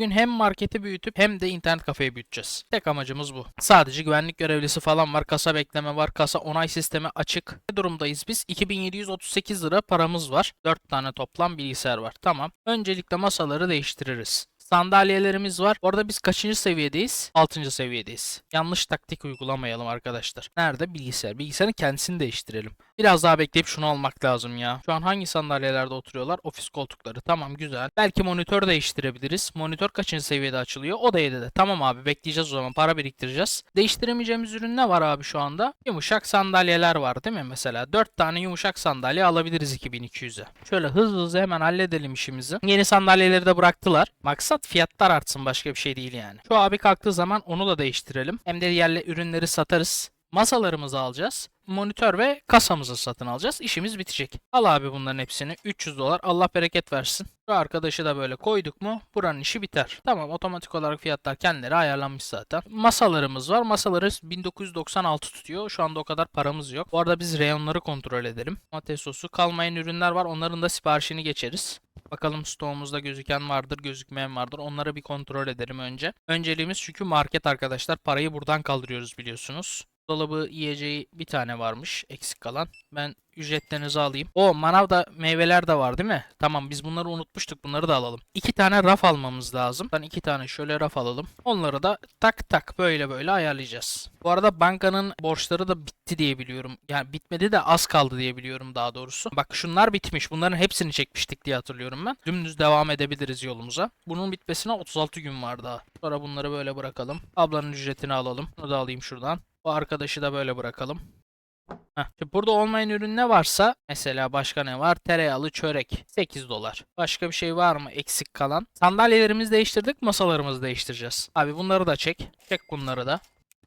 Bugün hem marketi büyütüp hem de internet kafeyi büyüteceğiz. Tek amacımız bu. Sadece güvenlik görevlisi falan var. Kasa bekleme var. Kasa onay sistemi açık. Ne durumdayız biz? 2738 lira paramız var. 4 tane toplam bilgisayar var. Tamam. Öncelikle masaları değiştiririz. Sandalyelerimiz var. Orada biz kaçıncı seviyedeyiz? 6. seviyedeyiz. Yanlış taktik uygulamayalım arkadaşlar. Nerede? Bilgisayar. Bilgisayarın kendisini değiştirelim. Biraz daha bekleyip şunu almak lazım ya. Şu an hangi sandalyelerde oturuyorlar? Ofis koltukları. Tamam güzel. Belki monitör değiştirebiliriz. Monitör kaçıncı seviyede açılıyor? O da 7'de. Tamam abi bekleyeceğiz o zaman. Para biriktireceğiz. Değiştiremeyeceğimiz ürün ne var abi şu anda? Yumuşak sandalyeler var değil mi? Mesela 4 tane yumuşak sandalye alabiliriz 2200'e. Şöyle hızlı hızlı hemen halledelim işimizi. Yeni sandalyeleri de bıraktılar. Maksat fiyatlar artsın başka bir şey değil yani. Şu abi kalktığı zaman onu da değiştirelim. Hem de diğer ürünleri satarız. Masalarımızı alacağız. Monitör ve kasamızı satın alacağız. İşimiz bitecek. Al abi bunların hepsini. 300 dolar. Allah bereket versin. Şu arkadaşı da böyle koyduk mu buranın işi biter. Tamam otomatik olarak fiyatlar kendileri ayarlanmış zaten. Masalarımız var. Masaları 1996 tutuyor. Şu anda o kadar paramız yok. Bu arada biz reyonları kontrol edelim. Domates sosu kalmayan ürünler var. Onların da siparişini geçeriz. Bakalım stoğumuzda gözüken vardır, gözükmeyen vardır. Onları bir kontrol edelim önce. Önceliğimiz çünkü market arkadaşlar. Parayı buradan kaldırıyoruz biliyorsunuz. Dolabı yiyeceği bir tane varmış eksik kalan. Ben ücretlerinizi alayım. O manavda meyveler de var değil mi? Tamam biz bunları unutmuştuk. Bunları da alalım. İki tane raf almamız lazım. Ben iki tane şöyle raf alalım. Onları da tak tak böyle böyle ayarlayacağız. Bu arada bankanın borçları da bitti diye biliyorum. Yani bitmedi de az kaldı diye biliyorum daha doğrusu. Bak şunlar bitmiş. Bunların hepsini çekmiştik diye hatırlıyorum ben. Dümdüz devam edebiliriz yolumuza. Bunun bitmesine 36 gün var daha. Sonra bunları böyle bırakalım. Ablanın ücretini alalım. Bunu da alayım şuradan. Bu arkadaşı da böyle bırakalım. Heh. Şimdi burada olmayan ürün ne varsa mesela başka ne var? Tereyağlı çörek 8 dolar. Başka bir şey var mı eksik kalan? Sandalyelerimizi değiştirdik masalarımızı değiştireceğiz. Abi bunları da çek. Çek bunları da.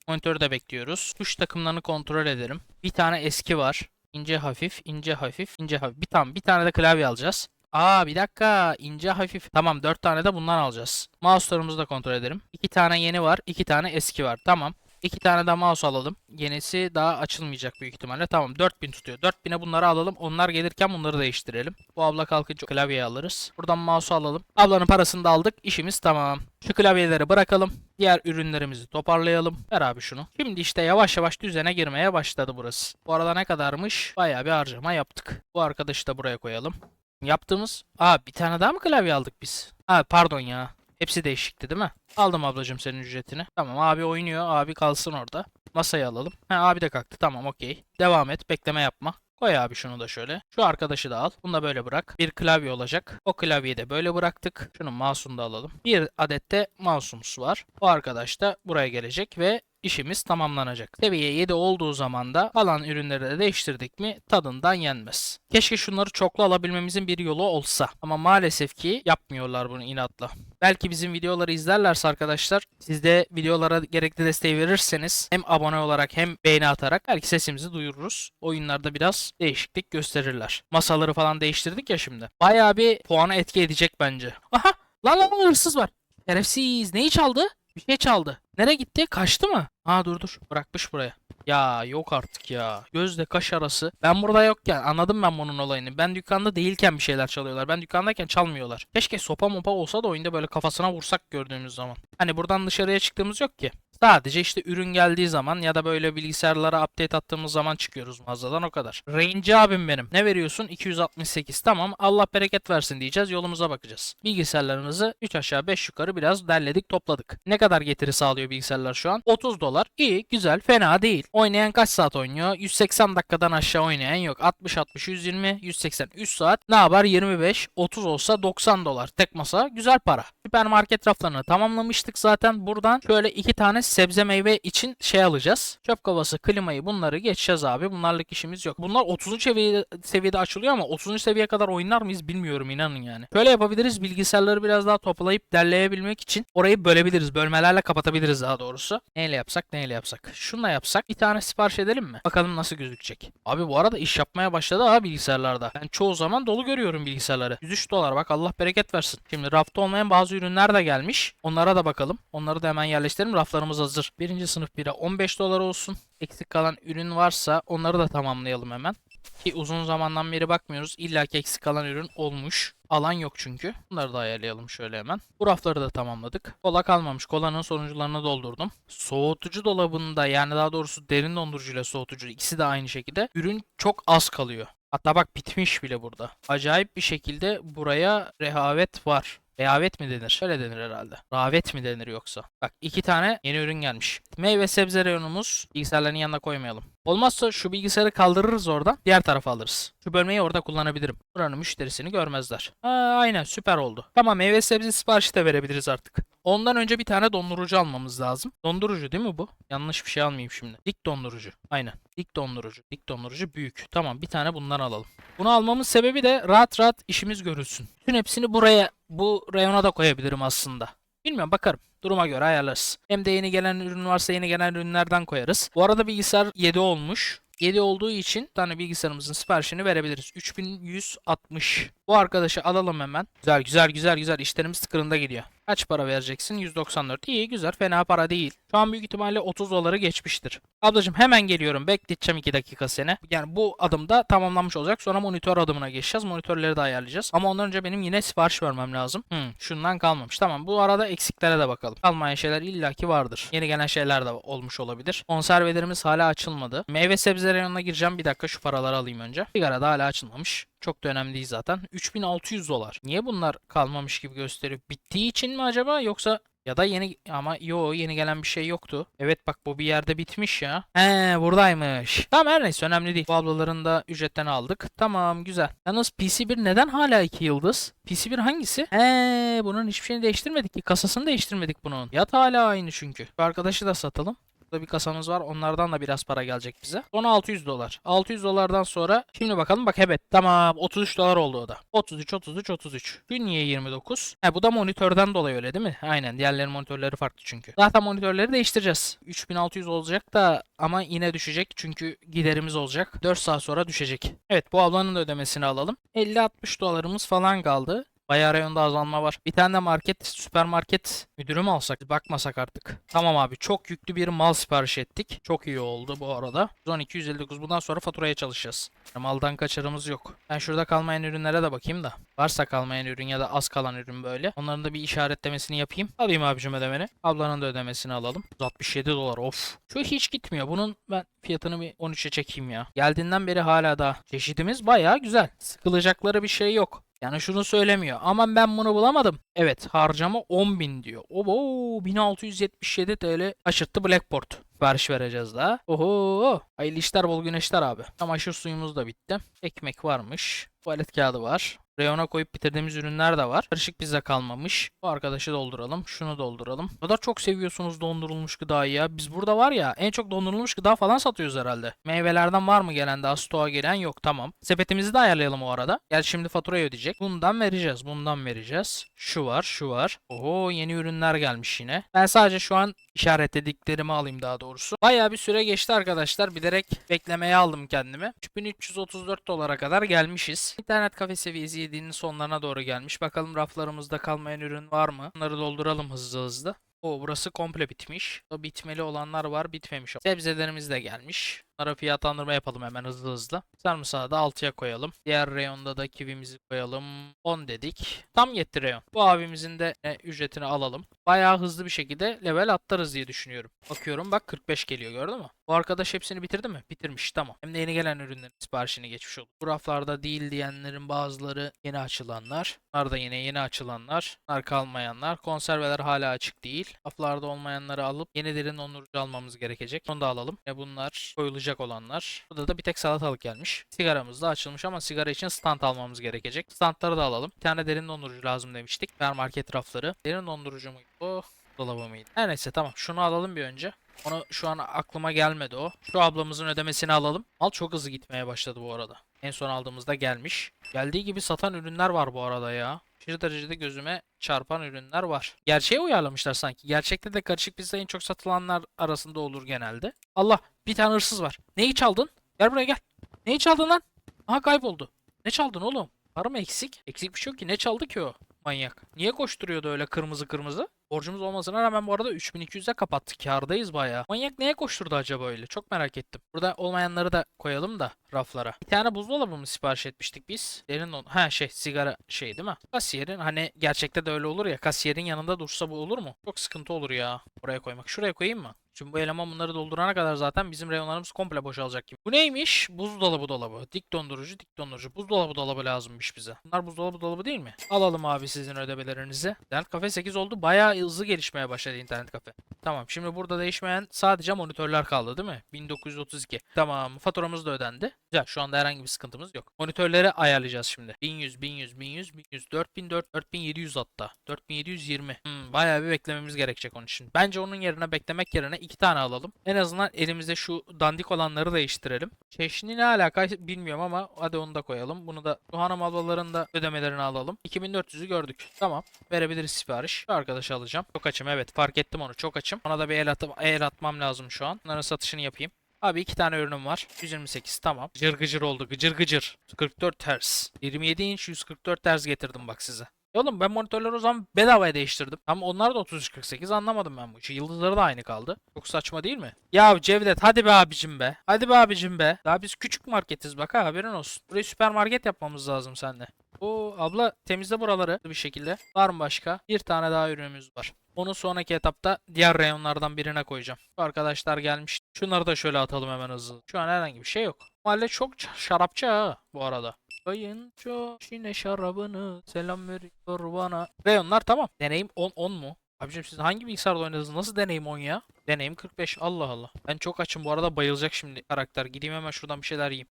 Monitörü de bekliyoruz. Tuş takımlarını kontrol edelim. Bir tane eski var. İnce hafif, ince hafif, ince hafif. Bir tane, bir tane de klavye alacağız. Aa bir dakika ince hafif. Tamam 4 tane de bundan alacağız. Mouse'larımızı da kontrol edelim. 2 tane yeni var, 2 tane eski var. Tamam. İki tane de mouse alalım. Yenisi daha açılmayacak büyük ihtimalle. Tamam 4000 tutuyor. 4000'e bunları alalım. Onlar gelirken bunları değiştirelim. Bu abla kalkınca klavyeyi alırız. Buradan mouse'u alalım. Ablanın parasını da aldık. İşimiz tamam. Şu klavyeleri bırakalım. Diğer ürünlerimizi toparlayalım. Ver abi şunu. Şimdi işte yavaş yavaş düzene girmeye başladı burası. Bu arada ne kadarmış? Bayağı bir harcama yaptık. Bu arkadaşı da buraya koyalım. Yaptığımız... Aa bir tane daha mı klavye aldık biz? Ha pardon ya. Hepsi değişikti değil mi? Aldım ablacığım senin ücretini. Tamam abi oynuyor. Abi kalsın orada. Masayı alalım. Ha abi de kalktı. Tamam okey. Devam et. Bekleme yapma. Koy abi şunu da şöyle. Şu arkadaşı da al. Bunu da böyle bırak. Bir klavye olacak. O klavyeyi de böyle bıraktık. Şunun mouse'unu da alalım. Bir adet de mouse'umuz var. O arkadaş da buraya gelecek ve işimiz tamamlanacak. Seviye 7 olduğu zaman da alan ürünleri de değiştirdik mi tadından yenmez. Keşke şunları çoklu alabilmemizin bir yolu olsa. Ama maalesef ki yapmıyorlar bunu inatla. Belki bizim videoları izlerlerse arkadaşlar siz de videolara gerekli desteği verirseniz hem abone olarak hem beğeni atarak belki sesimizi duyururuz. Oyunlarda biraz değişiklik gösterirler. Masaları falan değiştirdik ya şimdi. Bayağı bir puanı etki edecek bence. Aha lan lan, hırsız var. Şerefsiz neyi çaldı? Bir şey çaldı. Nereye gitti? Kaçtı mı? Aa dur dur. Bırakmış buraya. Ya yok artık ya. Gözle kaş arası. Ben burada yokken anladım ben bunun olayını. Ben dükkanda değilken bir şeyler çalıyorlar. Ben dükkandayken çalmıyorlar. Keşke sopa mopa olsa da oyunda böyle kafasına vursak gördüğümüz zaman. Hani buradan dışarıya çıktığımız yok ki. Sadece işte ürün geldiği zaman ya da böyle bilgisayarlara update attığımız zaman çıkıyoruz mağazadan o kadar. Range abim benim. Ne veriyorsun? 268. Tamam Allah bereket versin diyeceğiz. Yolumuza bakacağız. Bilgisayarlarımızı 3 aşağı 5 yukarı biraz derledik topladık. Ne kadar getiri sağlıyor bilgisayarlar şu an? 30 dolar. İyi güzel fena değil. Oynayan kaç saat oynuyor? 180 dakikadan aşağı oynayan yok. 60 60 120 180 3 saat. Ne yapar? 25 30 olsa 90 dolar. Tek masa güzel para. Süpermarket raflarını tamamlamıştık zaten. Buradan şöyle iki tane sebze meyve için şey alacağız. Çöp kovası, klimayı bunları geçeceğiz abi. Bunlarlık işimiz yok. Bunlar 30. seviyede, seviyede açılıyor ama 30. seviyeye kadar oynar mıyız bilmiyorum inanın yani. Şöyle yapabiliriz. Bilgisayarları biraz daha toplayıp derleyebilmek için orayı bölebiliriz. Bölmelerle kapatabiliriz daha doğrusu. Neyle yapsak neyle yapsak. Şunla yapsak bir tane sipariş edelim mi? Bakalım nasıl gözükecek. Abi bu arada iş yapmaya başladı ha bilgisayarlarda. Ben çoğu zaman dolu görüyorum bilgisayarları. 103 dolar bak Allah bereket versin. Şimdi rafta olmayan bazı ürünler de gelmiş. Onlara da bakalım. Onları da hemen yerleştirelim. Raflarımız hazır. Birinci sınıf bira 15 dolar olsun. Eksik kalan ürün varsa onları da tamamlayalım hemen. Ki uzun zamandan beri bakmıyoruz. İlla ki eksik kalan ürün olmuş. Alan yok çünkü. Bunları da ayarlayalım şöyle hemen. Bu rafları da tamamladık. Kola kalmamış. Kolanın sonucularını doldurdum. Soğutucu dolabında yani daha doğrusu derin dondurucuyla soğutucu ikisi de aynı şekilde. Ürün çok az kalıyor. Hatta bak bitmiş bile burada. Acayip bir şekilde buraya rehavet var. Rehavet mi denir? Şöyle denir herhalde. Ravet mi denir yoksa? Bak iki tane yeni ürün gelmiş. Meyve sebze reyonumuz bilgisayarların yanına koymayalım. Olmazsa şu bilgisayarı kaldırırız oradan. Diğer tarafa alırız. Şu bölmeyi orada kullanabilirim. Buranın müşterisini görmezler. Ha, aynen süper oldu. Tamam meyve sebze siparişi de verebiliriz artık. Ondan önce bir tane dondurucu almamız lazım. Dondurucu değil mi bu? Yanlış bir şey almayayım şimdi. Dik dondurucu. Aynen. Dik dondurucu. Dik dondurucu büyük. Tamam bir tane bundan alalım. Bunu almamın sebebi de rahat rahat işimiz görülsün. Bütün hepsini buraya bu reyona da koyabilirim aslında. Bilmiyorum bakarım. Duruma göre ayarlarız. Hem de yeni gelen ürün varsa yeni gelen ürünlerden koyarız. Bu arada bilgisayar 7 olmuş. 7 olduğu için tane bilgisayarımızın siparişini verebiliriz. 3160. Bu arkadaşı alalım hemen. Güzel güzel güzel güzel işlerimiz tıkırında gidiyor. Kaç para vereceksin? 194. İyi güzel fena para değil. Şu an büyük ihtimalle 30 doları geçmiştir. Ablacığım hemen geliyorum. Bekleteceğim 2 dakika seni. Yani bu adımda tamamlanmış olacak. Sonra monitör adımına geçeceğiz. Monitörleri de ayarlayacağız. Ama ondan önce benim yine sipariş vermem lazım. Hmm, şundan kalmamış. Tamam bu arada eksiklere de bakalım. Kalmayan şeyler illaki vardır. Yeni gelen şeyler de olmuş olabilir. Konservelerimiz hala açılmadı. Meyve sebze reyonuna gireceğim. Bir dakika şu paraları alayım önce. Sigara da hala açılmamış. Çok da önemli değil zaten. 3600 dolar. Niye bunlar kalmamış gibi gösteriyor? Bittiği için mi acaba yoksa ya da yeni ama yo yeni gelen bir şey yoktu. Evet bak bu bir yerde bitmiş ya. He buradaymış. Tamam her neyse önemli değil. Bu ablaların da ücretten aldık. Tamam güzel. Yalnız PC1 neden hala 2 yıldız? PC1 hangisi? He bunun hiçbir şeyini değiştirmedik ki. Kasasını değiştirmedik bunun. Yat hala aynı çünkü. Şu arkadaşı da satalım. Burada bir kasamız var. Onlardan da biraz para gelecek bize. Sonra 600 dolar. 600 dolardan sonra şimdi bakalım bak evet tamam 33 dolar oldu o da. 33 33 33. Şu niye 29? He bu da monitörden dolayı öyle değil mi? Aynen diğerlerin monitörleri farklı çünkü. Zaten monitörleri değiştireceğiz. 3600 olacak da ama yine düşecek çünkü giderimiz olacak. 4 saat sonra düşecek. Evet bu ablanın da ödemesini alalım. 50-60 dolarımız falan kaldı. Bayağı reyonda azalma var. Bir tane de market, süpermarket müdürü mü alsak? Bakmasak artık. Tamam abi çok yüklü bir mal sipariş ettik. Çok iyi oldu bu arada. 112 159 bundan sonra faturaya çalışacağız. Maldan kaçarımız yok. Ben şurada kalmayan ürünlere de bakayım da. Varsa kalmayan ürün ya da az kalan ürün böyle. Onların da bir işaretlemesini yapayım. Alayım abicim ödemeni. Ablanın da ödemesini alalım. 167 dolar of. Şu hiç gitmiyor. Bunun ben fiyatını bir 13'e çekeyim ya. Geldiğinden beri hala da çeşidimiz bayağı güzel. Sıkılacakları bir şey yok. Yani şunu söylemiyor. Aman ben bunu bulamadım. Evet harcama 10.000 diyor. Obo 1677 TL aşırttı Blackboard. Sipariş vereceğiz daha. Oho hayırlı işler bol güneşler abi. Çamaşır suyumuz da bitti. Ekmek varmış. Tuvalet kağıdı var. Reyona koyup bitirdiğimiz ürünler de var. Karışık pizza kalmamış. Bu arkadaşı dolduralım. Şunu dolduralım. O kadar çok seviyorsunuz dondurulmuş gıdayı ya. Biz burada var ya en çok dondurulmuş gıda falan satıyoruz herhalde. Meyvelerden var mı gelen daha stoğa gelen yok tamam. Sepetimizi de ayarlayalım o arada. Gel şimdi faturayı ödeyecek. Bundan vereceğiz. Bundan vereceğiz. Şu var şu var. Oho yeni ürünler gelmiş yine. Ben sadece şu an işaretlediklerimi alayım daha doğrusu. Bayağı bir süre geçti arkadaşlar. Bilerek beklemeye aldım kendimi. 3334 dolara kadar gelmişiz. İnternet kafe seviyesi yediğinin sonlarına doğru gelmiş. Bakalım raflarımızda kalmayan ürün var mı? Bunları dolduralım hızlı hızlı. O burası komple bitmiş. O bitmeli olanlar var bitmemiş. Sebzelerimiz de gelmiş. Bunlara fiyatlandırma yapalım hemen hızlı hızlı. Sarımsağı da 6'ya koyalım. Diğer reyonda da kivimizi koyalım. 10 dedik. Tam yetti reyon. Bu abimizin de e, ücretini alalım. Bayağı hızlı bir şekilde level atlarız diye düşünüyorum. Bakıyorum bak 45 geliyor gördün mü? Bu arkadaş hepsini bitirdi mi? Bitirmiş tamam. Hem de yeni gelen ürünlerin siparişini geçmiş oldu. Bu raflarda değil diyenlerin bazıları yeni açılanlar. Bunlar da yine yeni açılanlar. Bunlar kalmayanlar. Konserveler hala açık değil. Raflarda olmayanları alıp yeni derin dondurucu almamız gerekecek. Onu da alalım. Ve bunlar koyulacak olanlar. Burada da bir tek salatalık gelmiş. Sigaramız da açılmış ama sigara için stand almamız gerekecek. Standları da alalım. Bir tane derin dondurucu lazım demiştik. Supermarket rafları. Derin dondurucu muydu? O dolabı mıydı? Her neyse tamam. Şunu alalım bir önce. Onu şu an aklıma gelmedi o. Şu ablamızın ödemesini alalım. Mal çok hızlı gitmeye başladı bu arada. En son aldığımızda gelmiş. Geldiği gibi satan ürünler var bu arada ya. Bir derecede gözüme çarpan ürünler var. Gerçeğe uyarlamışlar sanki. Gerçekte de karışık pizza en çok satılanlar arasında olur genelde. Allah bir tane hırsız var. Neyi çaldın? Gel buraya gel. Neyi çaldın lan? Aha kayboldu. Ne çaldın oğlum? Para mı eksik? Eksik bir şey yok ki. Ne çaldı ki o? Manyak. Niye koşturuyordu öyle kırmızı kırmızı? Borcumuz olmasına rağmen bu arada 3200'e kapattık. Kârdayız bayağı. Manyak neye koşturdu acaba öyle? Çok merak ettim. Burada olmayanları da koyalım da raflara. Bir tane buzdolabı mı sipariş etmiştik biz? Derin on. Ha şey sigara şey değil mi? Kasiyerin hani gerçekte de öyle olur ya. Kasiyerin yanında dursa bu olur mu? Çok sıkıntı olur ya. Buraya koymak. Şuraya koyayım mı? Şimdi bu eleman bunları doldurana kadar zaten bizim reyonlarımız komple boşalacak gibi. Bu neymiş? Buzdolabı dolabı. Dik dondurucu, dik dondurucu. Buzdolabı dolabı lazımmış bize. Bunlar buzdolabı dolabı değil mi? Alalım abi sizin ödemelerinizi. İnternet kafe 8 oldu. Bayağı hızlı gelişmeye başladı internet kafe. Tamam şimdi burada değişmeyen sadece monitörler kaldı değil mi? 1932. Tamam faturamız da ödendi. Güzel şu anda herhangi bir sıkıntımız yok. Monitörleri ayarlayacağız şimdi. 1100, 1100, 1100, 1100, 4400, 4700 hatta. 4720. Hmm, bayağı bir beklememiz gerekecek onun için. Bence onun yerine beklemek yerine iki tane alalım. En azından elimizde şu dandik olanları değiştirelim. Çeşni ne alaka bilmiyorum ama hadi onu da koyalım. Bunu da bu hanım ablaların da ödemelerini alalım. 2400'ü gördük. Tamam. Verebiliriz sipariş. Şu arkadaşı alacağım. Çok açım evet fark ettim onu çok açım. Ona da bir el, atım, el atmam lazım şu an. Bunların satışını yapayım. Abi iki tane ürünüm var. 128 tamam. Gıcır gıcır oldu. Gıcır gıcır. 44 Hz. 27 inç 144 Hz getirdim bak size. Ya Oğlum ben monitörleri o zaman bedavaya değiştirdim. Ama onlar da 3348 anlamadım ben bu işi. Yıldızları da aynı kaldı. Çok saçma değil mi? Ya Cevdet hadi be abicim be. Hadi be abicim be. Daha biz küçük marketiz bak ha haberin olsun. Burayı süpermarket yapmamız lazım seninle. Oo abla temizle buraları bir şekilde. Var mı başka? Bir tane daha ürünümüz var. Onu sonraki etapta diğer reyonlardan birine koyacağım. Arkadaşlar gelmiş. Şunları da şöyle atalım hemen hızlı. Şu an herhangi bir şey yok. Mahalle çok şarapçı ha bu arada. Kayınço yine şarabını selam veriyor bana. Reyonlar tamam. Deneyim 10 10 mu? Abicim siz hangi bilgisayarda oynadınız? Nasıl deneyim 10 ya? Deneyim 45. Allah Allah. Ben çok açım bu arada bayılacak şimdi karakter. Gideyim hemen şuradan bir şeyler yiyeyim.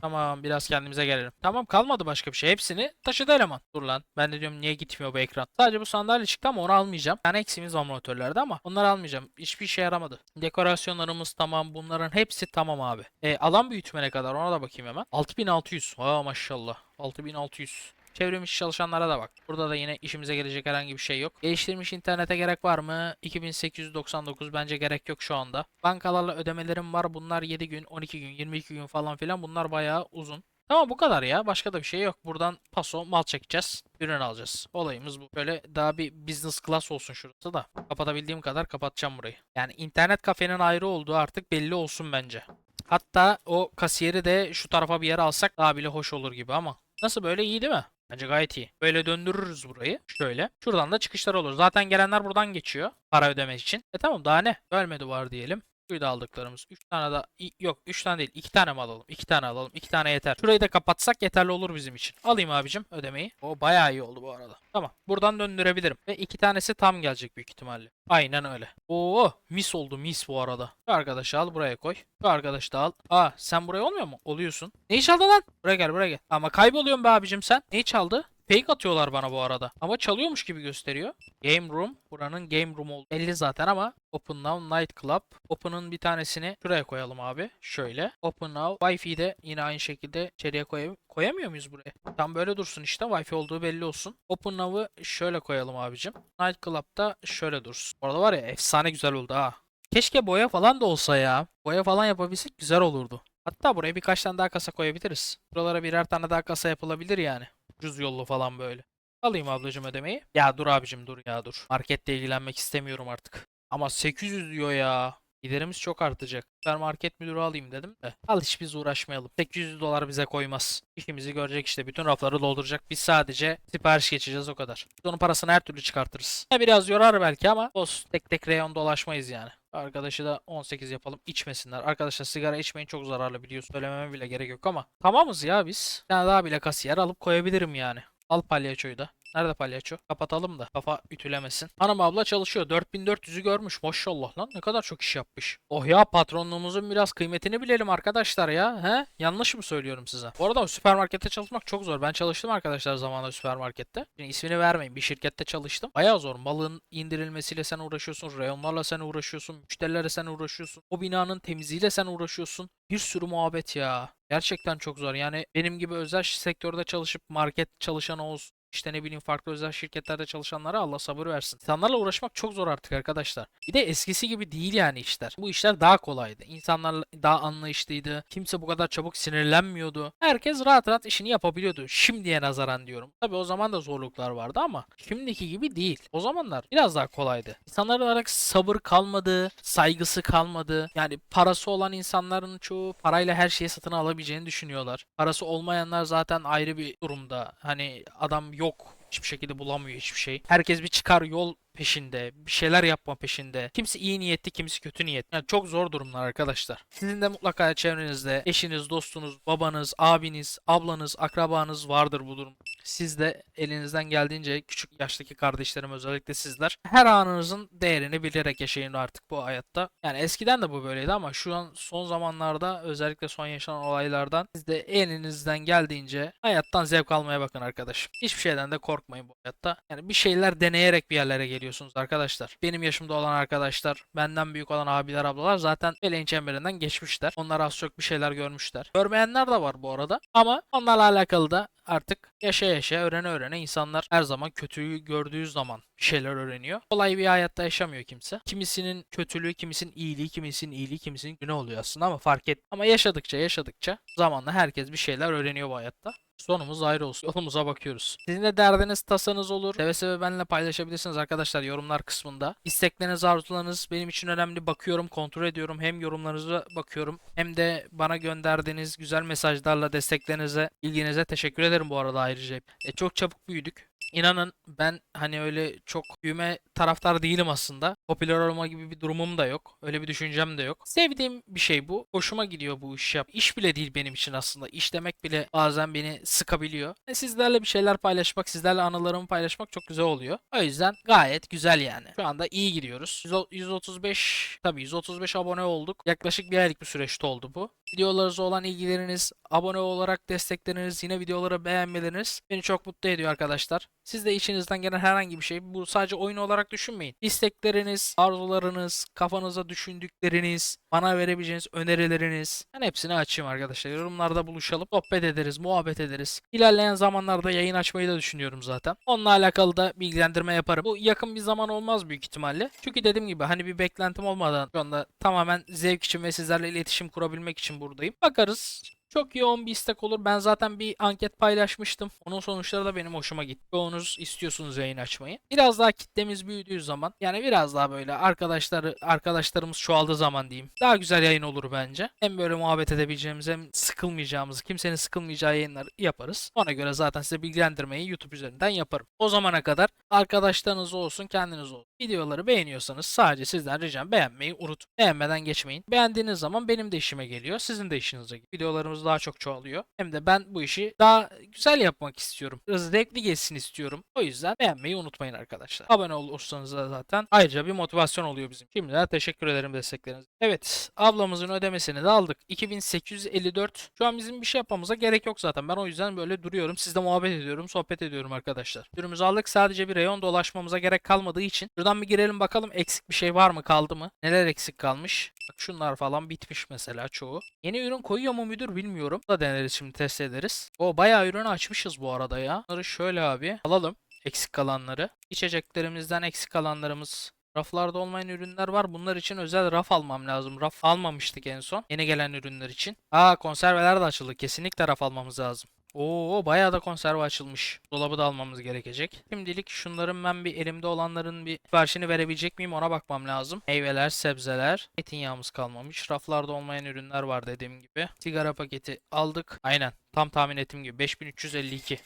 Tamam biraz kendimize gelelim. Tamam kalmadı başka bir şey. Hepsini taşıdı eleman. Dur lan. Ben de diyorum niye gitmiyor bu ekran. Sadece bu sandalye çıktı ama onu almayacağım. Yani eksimiz var monitörlerde ama onları almayacağım. Hiçbir işe yaramadı. Dekorasyonlarımız tamam. Bunların hepsi tamam abi. E, alan büyütme ne kadar ona da bakayım hemen. 6600. Aa maşallah. 6600. Çevrimiçi çalışanlara da bak. Burada da yine işimize gelecek herhangi bir şey yok. Geliştirilmiş internete gerek var mı? 2899 bence gerek yok şu anda. Bankalarla ödemelerim var. Bunlar 7 gün, 12 gün, 22 gün falan filan. Bunlar bayağı uzun. Tamam bu kadar ya. Başka da bir şey yok. Buradan paso mal çekeceğiz. Ürün alacağız. Olayımız bu. Böyle daha bir business class olsun şurası da. Kapatabildiğim kadar kapatacağım burayı. Yani internet kafenin ayrı olduğu artık belli olsun bence. Hatta o kasiyeri de şu tarafa bir yere alsak daha bile hoş olur gibi ama. Nasıl böyle iyi değil mi? Bence gayet iyi. Böyle döndürürüz burayı. Şöyle. Şuradan da çıkışlar olur. Zaten gelenler buradan geçiyor. Para ödemek için. E tamam daha ne? Bölmedi var diyelim. Şurayı da aldıklarımız. 3 tane i- Yok 3 tane değil. 2 tane mi alalım? 2 tane alalım. 2 tane yeter. Şurayı da kapatsak yeterli olur bizim için. Alayım abicim ödemeyi. O bayağı iyi oldu bu arada. Tamam. Buradan döndürebilirim. Ve 2 tanesi tam gelecek büyük ihtimalle. Aynen öyle. Oo mis oldu mis bu arada. Şu arkadaşı al buraya koy. Şu arkadaşı da al. Aa sen buraya olmuyor mu? Oluyorsun. Neyi çaldı lan? Buraya gel buraya gel. Ama kayboluyorsun be abicim sen. Neyi çaldı? Fake atıyorlar bana bu arada. Ama çalıyormuş gibi gösteriyor. Game Room. Buranın Game Room oldu. 50 zaten ama Open Now Night Club. Open'ın bir tanesini şuraya koyalım abi. Şöyle. Open Now. Wi-Fi de yine aynı şekilde içeriye koyayım. Koyamıyor muyuz buraya? Tam böyle dursun işte. Wi-Fi olduğu belli olsun. Open Now'ı şöyle koyalım abicim. Night Club'da şöyle dursun. Orada var ya efsane güzel oldu ha. Keşke boya falan da olsa ya. Boya falan yapabilsek güzel olurdu. Hatta buraya birkaç tane daha kasa koyabiliriz. Buralara birer tane daha kasa yapılabilir yani. Ucuz yollu falan böyle. Alayım ablacım ödemeyi. Ya dur abicim dur ya dur. Markette ilgilenmek istemiyorum artık. Ama 800 diyor ya. Giderimiz çok artacak. Süpermarket müdürü alayım dedim de. Al hiç biz uğraşmayalım. 800 dolar bize koymaz. İşimizi görecek işte. Bütün rafları dolduracak. Biz sadece sipariş geçeceğiz o kadar. Biz onun parasını her türlü çıkartırız. Biraz yorar belki ama olsun. Tek tek reyon dolaşmayız yani. Arkadaşı da 18 yapalım. içmesinler. Arkadaşlar sigara içmeyin çok zararlı biliyorsun. Söylememe bile gerek yok ama. Tamamız ya biz. Bir tane daha bile kasiyer alıp koyabilirim yani. Al palyaçoyu da. Nerede palyaço? Kapatalım da kafa ütülemesin. Hanım abla çalışıyor. 4400'ü görmüş. Maşallah lan ne kadar çok iş yapmış. Oh ya patronluğumuzun biraz kıymetini bilelim arkadaşlar ya. He? Yanlış mı söylüyorum size? Bu arada süpermarkette çalışmak çok zor. Ben çalıştım arkadaşlar zamanında süpermarkette. Şimdi ismini vermeyin. Bir şirkette çalıştım. Bayağı zor. Malın indirilmesiyle sen uğraşıyorsun. Reyonlarla sen uğraşıyorsun. Müşterilerle sen uğraşıyorsun. O binanın temizliğiyle sen uğraşıyorsun. Bir sürü muhabbet ya. Gerçekten çok zor. Yani benim gibi özel sektörde çalışıp market çalışanı olsun, işte ne bileyim farklı özel şirketlerde çalışanlara Allah sabır versin. İnsanlarla uğraşmak çok zor artık arkadaşlar. Bir de eskisi gibi değil yani işler. Bu işler daha kolaydı. İnsanlar daha anlayışlıydı. Kimse bu kadar çabuk sinirlenmiyordu. Herkes rahat rahat işini yapabiliyordu. Şimdiye nazaran diyorum. Tabi o zaman da zorluklar vardı ama şimdiki gibi değil. O zamanlar biraz daha kolaydı. İnsanların artık sabır kalmadı, saygısı kalmadı. Yani parası olan insanların çoğu parayla her şeyi satın alabileceğini düşünüyorlar. Parası olmayanlar zaten ayrı bir durumda. Hani adam yok. Hiçbir şekilde bulamıyor hiçbir şey. Herkes bir çıkar yol peşinde, bir şeyler yapma peşinde. Kimisi iyi niyetli, kimisi kötü niyetli. Yani çok zor durumlar arkadaşlar. Sizin de mutlaka çevrenizde eşiniz, dostunuz, babanız, abiniz, ablanız, akrabanız vardır bu durum. Siz de elinizden geldiğince küçük yaştaki kardeşlerim özellikle sizler her anınızın değerini bilerek yaşayın artık bu hayatta. Yani eskiden de bu böyleydi ama şu an son zamanlarda özellikle son yaşanan olaylardan siz de elinizden geldiğince hayattan zevk almaya bakın arkadaşım. Hiçbir şeyden de korkmayın bu hayatta. Yani bir şeyler deneyerek bir yerlere geliyorsunuz arkadaşlar. Benim yaşımda olan arkadaşlar, benden büyük olan abiler, ablalar zaten eleğin çemberinden geçmişler. Onlar az çok bir şeyler görmüşler. Görmeyenler de var bu arada. Ama onlarla alakalı da artık yaşa yaşa öğrene öğrene insanlar her zaman kötüyü gördüğü zaman şeyler öğreniyor. Kolay bir hayatta yaşamıyor kimse. Kimisinin kötülüğü, kimisinin iyiliği, kimisinin iyiliği, kimisinin günü oluyor aslında ama fark et. Ama yaşadıkça yaşadıkça zamanla herkes bir şeyler öğreniyor bu hayatta. Sonumuz ayrı olsun. Yolumuza bakıyoruz. Sizin de derdiniz, tasanız olur. Seve seve benimle paylaşabilirsiniz arkadaşlar yorumlar kısmında. İstekleriniz, arzularınız benim için önemli. Bakıyorum, kontrol ediyorum. Hem yorumlarınıza bakıyorum hem de bana gönderdiğiniz güzel mesajlarla desteklerinize, ilginize teşekkür ederim bu arada ayrıca. E, çok çabuk büyüdük. İnanın ben hani öyle çok büyüme taraftar değilim aslında. Popüler olma gibi bir durumum da yok. Öyle bir düşüncem de yok. Sevdiğim bir şey bu. Hoşuma gidiyor bu iş yap. İş bile değil benim için aslında. İş demek bile bazen beni sıkabiliyor. E, sizlerle bir şeyler paylaşmak, sizlerle anılarımı paylaşmak çok güzel oluyor. O yüzden gayet güzel yani. Şu anda iyi gidiyoruz. 100 135 tabii 135 abone olduk. Yaklaşık bir aylık bir süreçte oldu bu. Videolarınıza olan ilgileriniz, abone olarak destekleriniz, yine videoları beğenmeleriniz beni çok mutlu ediyor arkadaşlar. Siz de içinizden gelen herhangi bir şey, bu sadece oyun olarak düşünmeyin. İstekleriniz, arzularınız, kafanıza düşündükleriniz, bana verebileceğiniz önerileriniz, ben hepsini açayım arkadaşlar. Yorumlarda buluşalım, sohbet ederiz, muhabbet ederiz. İlerleyen zamanlarda yayın açmayı da düşünüyorum zaten. Onunla alakalı da bilgilendirme yaparım. Bu yakın bir zaman olmaz büyük ihtimalle. Çünkü dediğim gibi hani bir beklentim olmadan şu anda tamamen zevk için ve sizlerle iletişim kurabilmek için buradayım. Bakarız. Çok yoğun bir istek olur. Ben zaten bir anket paylaşmıştım. Onun sonuçları da benim hoşuma gitti. Çoğunuz istiyorsunuz yayın açmayı. Biraz daha kitlemiz büyüdüğü zaman yani biraz daha böyle arkadaşları arkadaşlarımız çoğaldığı zaman diyeyim. Daha güzel yayın olur bence. Hem böyle muhabbet edebileceğimiz hem sıkılmayacağımız, kimsenin sıkılmayacağı yayınlar yaparız. Ona göre zaten size bilgilendirmeyi YouTube üzerinden yaparım. O zamana kadar arkadaşlarınız olsun, kendiniz olsun. Videoları beğeniyorsanız sadece sizden ricam beğenmeyi unutmayın. Beğenmeden geçmeyin. Beğendiğiniz zaman benim de işime geliyor. Sizin de işinize geliyor. Videolarımız daha çok çoğalıyor. Hem de ben bu işi daha güzel yapmak istiyorum. Zevkli geçsin istiyorum. O yüzden beğenmeyi unutmayın arkadaşlar. Abone olursanız da zaten ayrıca bir motivasyon oluyor bizim. Şimdiden teşekkür ederim destekleriniz. Evet ablamızın ödemesini de aldık. 2854. Şu an bizim bir şey yapmamıza gerek yok zaten. Ben o yüzden böyle duruyorum. Sizle muhabbet ediyorum, sohbet ediyorum arkadaşlar. Ürünümüzü aldık. Sadece bir reyon dolaşmamıza gerek kalmadığı için. Şuradan bir girelim bakalım eksik bir şey var mı kaldı mı? Neler eksik kalmış? Bak şunlar falan bitmiş mesela çoğu. Yeni ürün koyuyor mu müdür bilmiyorum. Da deneriz şimdi test ederiz. O bayağı ürünü açmışız bu arada ya. Bunları şöyle abi alalım. Eksik kalanları. İçeceklerimizden eksik kalanlarımız Raflarda olmayan ürünler var. Bunlar için özel raf almam lazım. Raf almamıştık en son. Yeni gelen ürünler için. Aa konserveler de açıldı. Kesinlikle raf almamız lazım. Oo bayağı da konserve açılmış. Dolabı da almamız gerekecek. Şimdilik şunların ben bir elimde olanların bir siparişini verebilecek miyim ona bakmam lazım. Meyveler, sebzeler. Zeytinyağımız kalmamış. Raflarda olmayan ürünler var dediğim gibi. Sigara paketi aldık. Aynen. Tam tahmin ettiğim gibi 5352.